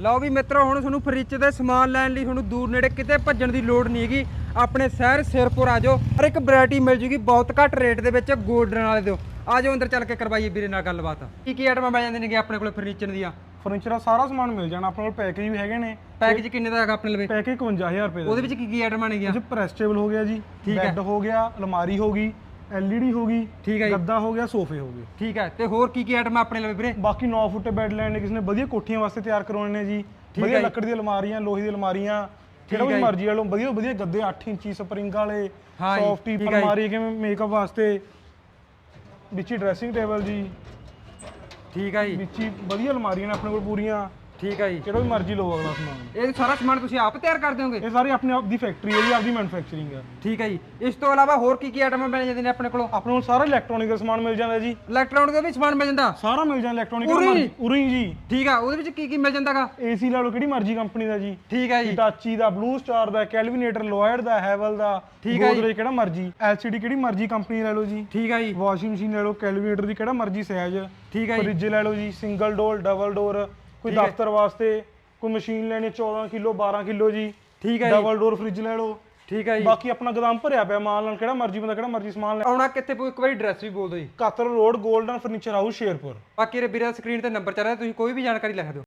ਲਓ ਵੀ ਮਿੱਤਰੋ ਹੁਣ ਤੁਹਾਨੂੰ ਫਰਿੱਜ ਦੇ ਸਮਾਨ ਲੈਣ ਲਈ ਤੁਹਾਨੂੰ ਦੂਰ ਨੇੜੇ ਕਿਤੇ ਭੱਜਣ ਦੀ ਲੋੜ ਨਹੀਂ ਹੈਗੀ। ਆਪਣੇ ਸ਼ਹਿਰ ਸਿਰਪੁਰ ਆ ਜਾਓ ਹਰ ਇੱਕ ਵੈਰਾਈਟੀ ਮਿਲ ਜੂਗੀ ਬਹੁਤ ਘੱਟ ਰੇਟ ਦੇ ਵਿੱਚ 골ਡਨ ਵਾਲੇ ਦਿਓ। ਆ ਜਾਓ ਅੰਦਰ ਚੱਲ ਕੇ ਕਰਵਾਈਏ ਵੀਰੇ ਨਾਲ ਗੱਲਬਾਤ। ਕੀ ਕੀ ਆਈਟਮਾਂ ਮਿਲ ਜਾਂਦੀਆਂ ਨੇ ਆਪਣੇ ਕੋਲ ਫਰਨੀਚਰ ਦੀਆਂ? ਫਰਨੀਚਰ ਦਾ ਸਾਰਾ ਸਮਾਨ ਮਿਲ ਜਾਣਾ ਆਪਣੇ ਕੋਲ ਪੈਕੇਜ ਵੀ ਹੈਗੇ ਨੇ। ਪੈਕੇਜ ਕਿੰਨੇ ਦਾ ਹੈਗਾ ਆਪਣੇ ਲਵੇ? ਪੈਕੇਜ 51000 ਰੁਪਏ ਦਾ। ਉਹਦੇ ਵਿੱਚ ਕੀ ਕੀ ਆਈਟਮਾਂ ਨੇਗੀਆਂ? ਇਹ 'ਚ ਪ੍ਰੈਸ ਟੇਬਲ ਹੋ ਗਿਆ ਜੀ। ਬੈੱਡ ਹੋ ਗਿਆ ਅਲਮਾਰੀ ਹੋ ਗਈ ਐਲਈਡੀ ਹੋ ਗਈ ਠੀਕ ਹੈ ਜੀ ਗੱਦਾ ਹੋ ਗਿਆ ਸੋਫੇ ਹੋ ਗਏ ਠੀਕ ਹੈ ਤੇ ਹੋਰ ਕੀ ਕੀ ਆਈਟਮਾਂ ਆਪਣੇ ਲਵੇ ਵੀਰੇ ਬਾਕੀ 9 ਫੁੱਟ ਬੈੱਡ ਲੈਣ ਨੇ ਕਿਸੇ ਨੇ ਵਧੀਆ ਕੋਠੀਆਂ ਵਾਸਤੇ ਤਿਆਰ ਕਰਵਾਉਣੇ ਨੇ ਜੀ ਹੈ ਵਧੀਆ ਜੀ। ਲੱਕੜ ਦੀਆਂ ਅਲਮਾਰੀਆਂ ਲੋਹੇ ਦੀਆਂ ਅਲਮਾਰੀਆਂ ਜਿਹੜਾ ਹੈ ਵੀ। ਮਰਜ਼ੀ ਵਾਲੋ ਵਧੀਆ ਵਧੀਆ ਗੱਦੇ 8 ਇੰਚੀ ਸਪਰਿੰਗ ਵਾਲੇ ਹਾਂ ਜੀ, ਸੌਫਟੀ ਠੀਕ ਹੈ ਜੀ। ਅਲਮਾਰੀ ਕਿਵੇਂ ਮੇਕਅਪ ਵਾਸਤੇ ਵਿੱਚ ਡਰੈਸਿੰਗ ਟੇਬਲ ਜੀ ਠੀਕ ਹੈ ਜੀ ਵਿੱਚ ਵਧੀਆ ਅਲਮਾਰੀਆਂ ਨੇ ਆਪਣੇ ਕੋਲ ਪੂਰੀਆਂ ਠੀਕ ਹੈ ਜੀ। ਜਿਹੜਾ ਵੀ ਮਰਜ਼ੀ ਲਓ ਅਗਲਾ ਸਮਾਨ। ਇਹ ਸਾਰਾ ਸਮਾਨ ਤੁਸੀਂ ਆਪ ਤਿਆਰ ਕਰਦੇ ਹੋਗੇ? ਇਹ ਸਾਰੀ ਆਪਣੇ ਆਪ ਦੀ ਫੈਕਟਰੀ ਹੈ ਜੀ ਆਪਦੀ ਮੈਨੂਫੈਕਚਰਿੰਗ ਹੈ ਠੀਕ ਹੈ ਜੀ। ਇਸ ਤੋਂ ਇਲਾਵਾ ਹੋਰ ਕੀ ਕੀ ਆਈਟਮਾਂ ਮਿਲ ਜਾਂਦੀਆਂ ਨੇ ਆਪਣੇ ਕੋਲੋਂ? ਆਪਣੇ ਕੋਲ ਸਾਰਾ ਇਲੈਕਟ੍ਰੋਨਿਕ ਦਾ ਸਮਾਨ ਮਿਲ ਜਾਂਦਾ ਜੀ। ਇਲੈਕਟ੍ਰੋਨਿਕ ਦਾ ਵੀ ਸਮਾਨ ਮਿਲ ਜਾਂਦਾ? ਸਾਰਾ ਮਿਲ ਜਾਂਦਾ ਇਲੈਕਟ੍ਰੋਨਿਕ ਉਰੀ? ਉਰੀ ਜੀ। ਠੀਕ ਆ ਉਹਦੇ ਵਿੱਚ ਕੀ ਕੀ ਮਿਲ ਜਾਂਦਾਗਾ? ਏਸੀ ਲੈ ਲਓ ਕਿਹੜੀ ਮਰਜ਼ੀ ਕੰਪਨੀ ਦਾ ਜੀ। ਠੀਕ ਹੈ ਜੀ। ਹਿਟਾਚੀ ਦਾ ਬਲੂ ਸਟਾਰ ਦਾ ਕੈਲਵਿਨੇਟਰ ਲੋਇਡ ਦਾ ਹੈਵਲ ਦਾ ਠੀਕ ਹੈ ਜੀ। ਗੋਦਰੇਜ ਕਿਹੜਾ ਮਰਜ਼ੀ। ਐਲਸੀਡੀ ਕਿਹੜੀ ਮਰਜ਼ੀ ਕੰਪਨੀ ਲੈ ਲਓ ਜੀ। ਠੀਕ ਹੈ ਜੀ। ਵਾਸ਼ਿੰਗ ਮਸ਼ੀਨ ਲੈ ਲਓ ਕੈਲਵਿਨੇਟਰ ਦੀ ਕਿਹੜਾ ਮਰਜ਼ੀ ਸਾਈਜ਼ ਠੀਕ ਹੈ ਜੀ। ਫ੍ਰਿਜ ਲੈ ਲਓ ਜੀ ਸਿੰਗਲ ਡੋਰ ਡਬਲ ਡੋਰ ਕੋਈ। ਦਫ਼ਤਰ ਵਾਸਤੇ ਕੋਈ ਮਸ਼ੀਨ ਲੈਣੀ 14 ਕਿਲੋ 12 ਕਿਲੋ ਜੀ। ਠੀਕ ਹੈ ਜੀ। ਡਬਲ ਡੋਰ ਫ੍ਰਿਜ ਲੈ ਲਓ। ਠੀਕ ਹੈ ਜੀ। ਬਾਕੀ ਆਪਣਾ ਗਦਾਮ ਭਰਿਆ ਪਿਆ ਮਾਲ ਨਾਲ ਕਿਹੜਾ ਮਰਜ਼ੀ ਬੰਦਾ ਕਿਹੜਾ ਮਰਜ਼ੀ ਸਮਾਨ ਲੈ ਆਉਣਾ ਕਿੱਥੇ ਪਊ? ਇੱਕ ਵਾਰੀ ਐਡਰੈਸ ਵੀ ਬੋਲ ਦਿਓ ਜੀ। ਕਾਤਰ road golden furniture house Sherpur. ਬਾਕੀ ਰੇ ਵੀਰੇ ਸਕਰੀਨ ਤੇ ਨੰਬਰ ਚੱਲ ਰਿਹਾ ਤੁਸੀਂ ਕੋਈ ਵੀ ਜਾਣਕਾਰੀ ਲਿਖ ਦਿਓ